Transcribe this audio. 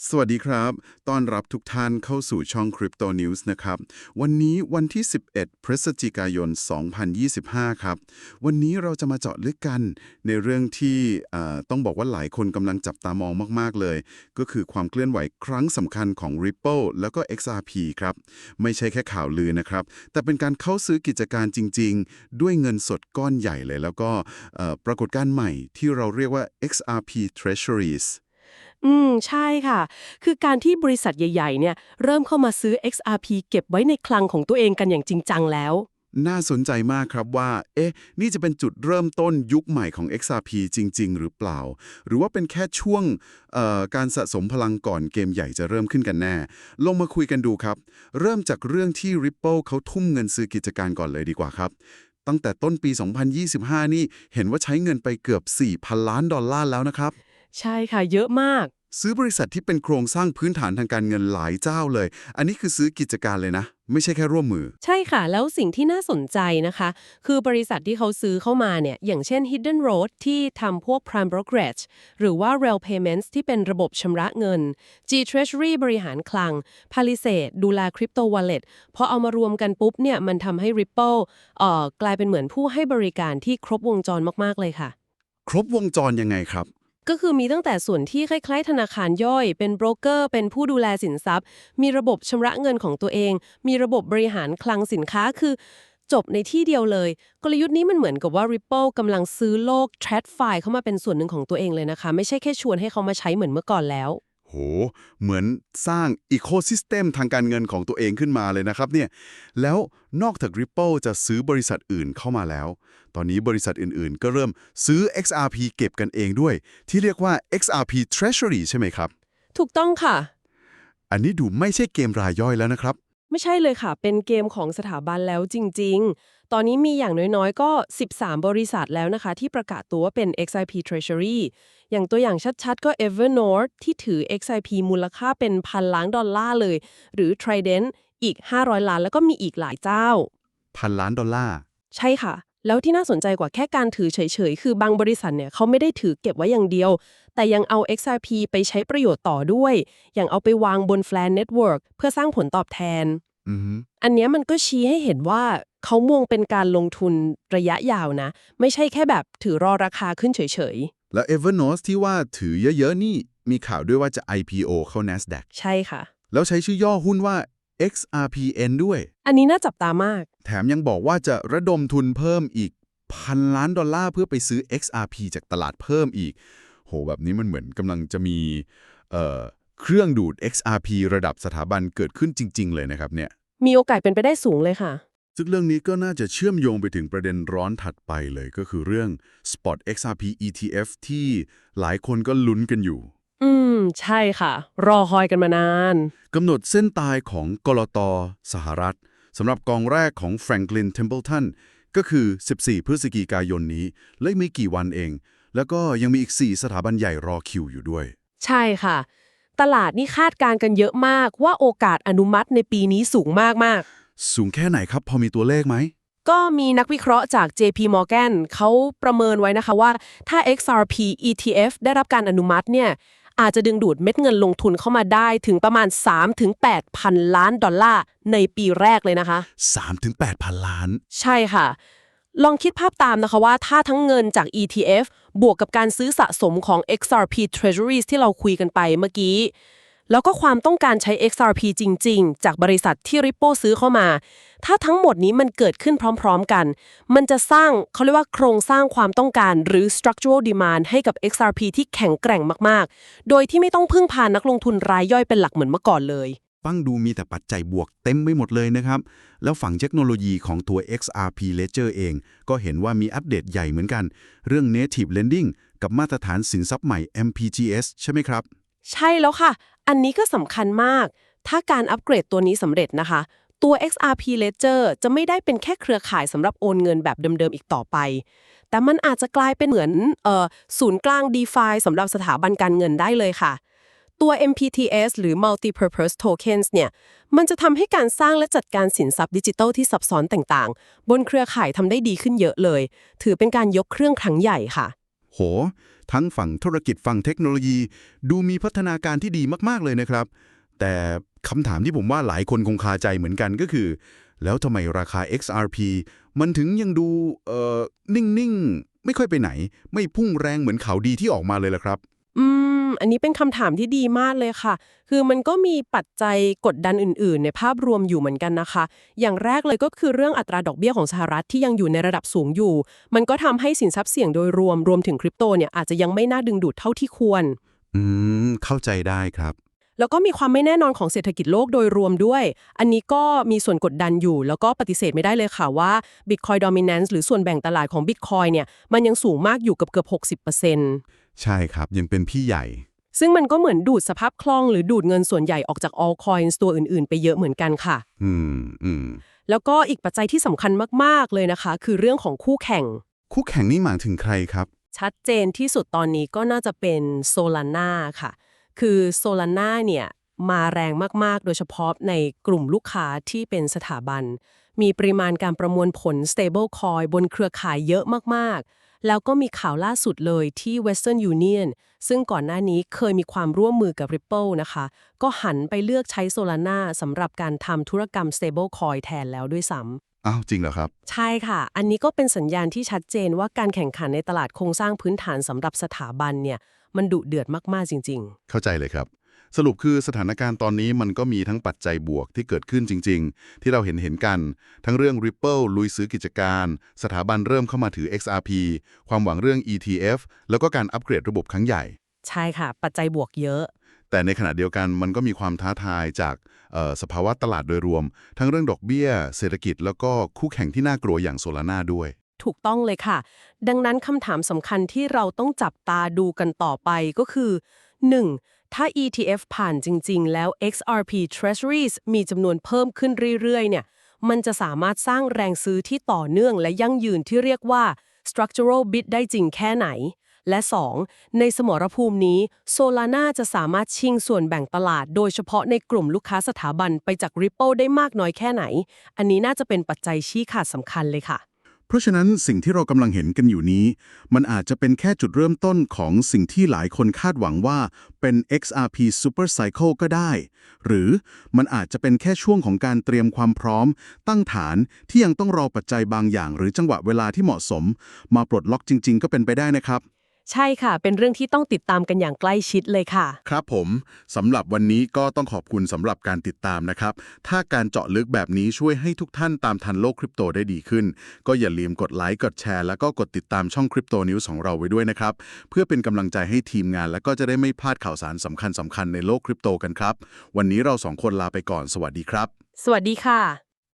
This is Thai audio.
สวัสดีครับ ต้อนรับทุกท่านเข้าสู่ช่อง Crypto News นะครับ วันนี้วันที่ 11 พฤศจิกายน 2025 ครับ วันนี้เราจะมาเจาะลึกกันในเรื่องที่ต้องบอกว่าหลายคนกำลังจับตามองมาก ๆ เลย ก็คือความเคลื่อนไหวครั้งสำคัญของ Ripple แล้วก็ XRP ครับ ไม่ใช่แค่ข่าวลือนะครับ แต่เป็นการเข้าซื้อกิจการจริง ๆ ด้วยเงินสดก้อนใหญ่เลย แล้วก็ปรากฏการณ์ใหม่ที่เราเรียกว่า XRP Treasuries อืม ใช่ค่ะ คือการที่บริษัทใหญ่ ๆ เนี่ย เริ่มเข้ามาซื้อ XRP เก็บไว้ในคลังของตัวเองกันอย่างจริงจังแล้ว น่าสนใจมากครับว่า เอ๊ะ นี่จะเป็นจุดเริ่มต้นยุคใหม่ของ XRP จริง ๆ หรือเปล่า หรือว่าเป็นแค่ช่วงเอ่อการสะสมพลังก่อนเกมใหญ่จะเริ่มขึ้นกันแน่ ลงมาคุยกันดูครับ เริ่มจากเรื่องที่ Ripple เขาทุ่มเงินซื้อกิจการก่อนเลยดีกว่าครับ ตั้งแต่ต้นปี 2025 นี่ เห็นว่าใช้เงินไปเกือบ 4,000 ล้านดอลลาร์แล้วนะครับ ใช่ค่ะ เยอะมาก ซื้อบริษัทที่เป็นโครงสร้างพื้นฐานทางการเงินหลายเจ้าเลย อันนี้คือซื้อกิจการเลยนะ ไม่ใช่แค่ร่วมมือ ใช่ค่ะ แล้วสิ่งที่น่าสนใจนะคะ คือบริษัทที่เขาซื้อเข้ามาเนี่ย อย่างเช่น Hidden Road ที่ทำพวก Prime Brokerage หรือว่า Rail Payments ที่เป็นระบบชำระเงิน G Treasury บริหารคลัง Palisade ดูแล Crypto Wallet พอเอามารวมกันปุ๊บเนี่ยมันทำให้ Ripple เอ่อกลายเป็นเหมือนผู้ให้บริการที่ครบวงจรมากๆเลยค่ะ ครบวงจรยังไงครับ ก็คือมีตั้งแต่ส่วนที่คล้ายๆ ธนาคารย่อย เป็นโบรกเกอร์ เป็นผู้ดูแลสินทรัพย์ มีระบบชำระเงินของตัวเอง มีระบบบริหารคลังสินค้าคือ จบในที่เดียวเลย กลยุทธ์นี้มันเหมือนกับว่า Ripple กำลังซื้อโลก t r a d f i เข้ามาเป็นส่วนหนึ่งของตัวเองเลยนะคะ ไม่ใช่แค่ชวนให้เขามาใช้เหมือนเมื่อก่อนแล้ว โห เหมือนสร้างอีโคซิสเต็มทางการเงินของตัวเองขึ้นมาเลยนะครับเนี่ย แล้วนอกจาก Ripple จะซื้อบริษัทอื่นเข้ามาแล้ว ตอนนี้บริษัทอื่นๆ ก็เริ่มซื้อ XRP เก็บกันเองด้วย ที่เรียกว่า XRP Treasury ใช่ไหมครับ ถูกต้องค่ะ อันนี้ดูไม่ใช่เกมรายย่อยแล้วนะครับ ไม่ใช่เลยค่ะ เป็นเกมของสถาบันแล้วจริง ๆ ตอนนี้มีอย่างน้อยๆ ก็ 13 บริษัทแล้วนะคะ ที่ประกาศตัวว่าเป็น XIP Treasury อย่างตัวอย่างชัดๆ ก็ Evernorth ที่ถือ XIP มูลค่าเป็นพันล้านดอลลาร์เลย หรือ Trident อีก 500 ล้านแล้วก็มีอีกหลายเจ้า พันล้านดอลลาร์ ใช่ค่ะ แล้วที่น่าสนใจกว่าแค่การถือเฉยๆ คือบางบริษัทเนี่ยเขาไม่ได้ถือเก็บไว้อย่างเดียว แต่ยังเอา XRP ไปใช้ประโยชน์ต่อด้วย อย่างเอาไปวางบน Flan Network เพื่อสร้างผลตอบแทนอือฮึอันเนี้ยมันก็ชี้ให้เห็นว่า เขามองเป็นการลงทุนระยะยาวนะ ไม่ใช่แค่แบบถือรอราคาขึ้นเฉยแล้ว Evernorth ที่ว่าถือเยอะๆ นี่มีข่าวด้วยว่าจะ IPO เข้า NASDAQ ๆใช่ค่ะ แล้วใช้ชื่อย่อหุ้นว่า XRPN ด้วย อันนี้น่าจับตามาก แถมยังบอกว่าจะระดมทุนเพิ่มอีกพันล้านดอลลาร์เพื่อไปซื้อ XRP จากตลาดเพิ่มอีก โห แบบนี้มันเหมือนกำลังจะมีเอ่อเครื่องดูด XRP ระดับสถาบันเกิดขึ้นจริง ๆ เลยนะครับเนี่ย มีโอกาสเป็นไปได้สูงเลยค่ะ ซึ่งเรื่องนี้ก็น่าจะเชื่อมโยงไปถึงประเด็นร้อนถัดไปเลยก็คือเรื่อง Spot XRP ETF ที่หลายคนก็ลุ้นกันอยู่ อืม ใช่ค่ะ รอคอยกันมานานกำหนดเส้นตายของกลตสหรัฐสำหรับกองแรกของ Franklin Templeton ก็คือ 14 พฤศจิกายนนี้และไม่กี่วันเอง แล้วก็ยังมีอีก 4 สถาบันใหญ่รอคิวอยู่ด้วย ใช่ค่ะ ตลาดนี่คาดการณ์กันเยอะมากว่าโอกาสอนุมัติในปีนี้สูงมากๆ สูงแค่ไหนครับ พอมีตัวเลขไหม ก็มีนักวิเคราะห์จาก JP Morgan เขาประเมินไว้นะคะว่า ถ้า XRP ETF ได้รับการอนุมัติเนี่ย อาจจะดึงดูดเม็ดเงินลงทุนเข้ามาได้ถึงประมาณ 3-8พันล้านดอลลาร์ในปีแรกเลยนะคะ 3-8พันล้าน ใช่ค่ะ ลองคิดภาพตามนะคะว่าถ้าทั้งเงินจาก ETF บวกกับการซื้อสะสมของ XRP Treasuries ที่เราคุยกันไปเมื่อกี้ แล้วก็ความต้องการใช้ XRP จริง ๆ จากบริษัทที่ Ripple ซื้อเข้ามา ถ้าทั้งหมดนี้มันเกิดขึ้นพร้อม ๆ กัน มันจะสร้างเขาเรียกว่าโครงสร้างความต้องการหรือ structural demand ให้กับ XRP ที่แข็งแกร่งมากๆ โดยที่ไม่ต้องพึ่งพานักลงทุนรายย่อยเป็นหลักเหมือนเมื่อก่อนเลย ฟังดูมีแต่ปัจจัยบวกเต็มไปหมดเลยนะครับ แล้วฝั่งเทคโนโลยีของตัว XRP Ledger เอง ก็เห็นว่ามีอัปเดตใหญ่เหมือนกัน เรื่อง Native Lending กับมาตรฐานสินทรัพย์ใหม่ MPGS ใช่ไหมครับ ใช่แล้วค่ะ อันนี้ก็สำคัญมาก ถ้าการอัปเกรดตัวนี้สำเร็จนะคะ ตัว XRP Ledger จะไม่ได้เป็นแค่เครือข่ายสำหรับโอนเงินแบบเดิมๆอีกต่อไป แต่มันอาจจะกลายเป็นเหมือนเออศูนย์กลาง DeFi สำหรับสถาบันการเงินได้เลยค่ะตัว MPTS หรือ Multi-Purpose Tokens เนี่ย มันจะทำให้การสร้างและจัดการสินทรัพย์ดิจิทัลที่ซับซ้อนต่างๆ บนเครือข่ายทำได้ดีขึ้นเยอะเลย ถือเป็นการยกเครื่องครั้งใหญ่ค่ะ โห ทั้งฝั่งธุรกิจฝั่งเทคโนโลยี ดูมีพัฒนาการที่ดีมากๆเลยนะครับ แต่คำถามที่ผมว่าหลายคนคงคาใจเหมือนกันก็คือ แล้วทำไมราคา XRP มันถึงยังดูเอ่อนิ่งๆ ไม่ค่อยไปไหน ไม่พุ่งแรงเหมือนข่าวดีที่ออกมาเลยล่ะครับ อืมอันนี้เป็นคำถามที่ดีมากเลยค่ะ คือมันก็มีปัจจัยกดดันอื่น ๆ ในภาพรวมอยู่เหมือนกันนะคะ อย่างแรกเลยก็คือเรื่องอัตราดอกเบี้ยของสหรัฐที่ยังอยู่ในระดับสูงอยู่ มันก็ทำให้สินทรัพย์เสี่ยงโดยรวมรวมถึงคริปโตเนี่ยอาจจะยังไม่น่าดึงดูดเท่าที่ควร อืม เข้าใจได้ครับ แล้วก็มีความไม่แน่นอนของเศรษฐกิจโลกโดยรวมด้วย อันนี้ก็มีส่วนกดดันอยู่ แล้วก็ปฏิเสธไม่ได้เลยค่ะว่า Bitcoin Dominance หรือส่วนแบ่งตลาดของ Bitcoin เนี่ยมันยังสูงมากอยู่กับเกือบ60%ใช่ครับยังเป็นพี่ใหญ่ ซึ่งมันก็เหมือนดูดสภาพคล่องหรือดูดเงินส่วนใหญ่ออกจาก altcoins ตัวอื่น ๆ ไปเยอะเหมือนกันค่ะ อืมอืมแล้วก็อีกปัจจัยที่สำคัญมาก ๆ เลยนะคะ คือเรื่องของคู่แข่ง คู่แข่งนี่หมายถึงใครครับ ชัดเจนที่สุดตอนนี้ก็น่าจะเป็น Solana ค่ะ คือ Solana เนี่ยมาแรงมาก ๆ โดยเฉพาะในกลุ่มลูกค้าที่เป็นสถาบัน มีปริมาณการประมวลผล stable coin บนเครือข่ายเยอะมาก ๆ แล้วก็มีข่าวล่าสุดเลยที่ Western Union ซึ่งก่อนหน้านี้เคยมีความร่วมมือกับ Ripple นะคะ ก็หันไปเลือกใช้ Solana สำหรับการทำธุรกรรม stable coin แทนแล้วด้วยซ้ำอ้าวจริงเหรอครับ ใช่ค่ะ อันนี้ก็เป็นสัญญาณที่ชัดเจนว่าการแข่งขันในตลาดโครงสร้างพื้นฐานสำหรับสถาบันเนี่ย มันดุเดือดมาก ๆ จริงเข้าใจเลยครับ สรุปคือสถานการณ์ตอนนี้มันก็มีทั้งปัจจัยบวกที่เกิดขึ้นจริง ๆ ที่เราเห็นเห็นกัน ทั้งเรื่อง Ripple ลุยซื้อกิจการ สถาบันเริ่มเข้ามาถือ XRP ความหวังเรื่อง ETF แล้วก็การอัปเกรดระบบครั้งใหญ่ๆใช่ค่ะ ปัจจัยบวกเยอะ แต่ในขณะเดียวกันมันก็มีความท้าทายจากเอ่อสภาวะตลาดโดยรวม ทั้งเรื่องดอกเบี้ย เศรษฐกิจ แล้วก็คู่แข่งที่น่ากลัวอย่างโซลาร่าด้วยถูกต้องเลยค่ะ ดังนั้นคำถามสำคัญที่เราต้องจับตาดูกันต่อไปก็คือ 1. ถ้า ETF ผ่านจริง ๆ แล้ว XRP Treasuries มีจำนวนเพิ่มขึ้นเรื่อย ๆ เนี่ย มันจะสามารถสร้างแรงซื้อที่ต่อเนื่องและยั่งยืนที่เรียกว่า structural bid ได้จริงแค่ไหน และ 2. ในสมรภูมินี้ Solana จะสามารถชิงส่วนแบ่งตลาด โดยเฉพาะในกลุ่มลูกค้าสถาบันไปจาก Ripple ได้มากน้อยแค่ไหน อันนี้น่าจะเป็นปัจจัยชี้ขาดสำคัญเลยค่ะ ราะฉะนั้นสิ่งที่เรากำลังเห็นกันอยู่นี้ มันอาจจะเป็นแค่จุดเริ่มต้นของสิ่งที่หลายคนคาดหวังว่าเป็น XRP Super Cycle ก็ได้ หรือมันอาจจะเป็นแค่ช่วงของการเตรียมความพร้อม ตั้งฐานที่ยังต้องรอปัจจัยบางอย่าง หรือจังหวะเวลาที่เหมาะสม มาปลดล็อกจริง ๆ ก็เป็นไปได้นะครับ ใช่ค่ะ เป็นเรื่องที่ต้องติดตามกันอย่างใกล้ชิดเลยค่ะ ครับผมสำหรับวันนี้ก็ต้องขอบคุณสำหรับการติดตามนะครับ ถ้าการเจาะลึกแบบนี้ช่วยให้ทุกท่านตามทันโลกคริปโตได้ดีขึ้น ก็อย่าลืมกดไลค์กดแชร์ แล้วก็กดติดตามช่องคริปโตนิวส์ของเราไว้ด้วยนะครับ เพื่อเป็นกำลังใจให้ทีมงาน และก็จะได้ไม่พลาดข่าวสารสำคัญสำคัญๆในโลกคริปโตกันครับ วันนี้เราสองคนลาไปก่อนสวัสดีครับ สวัสดีค่ะ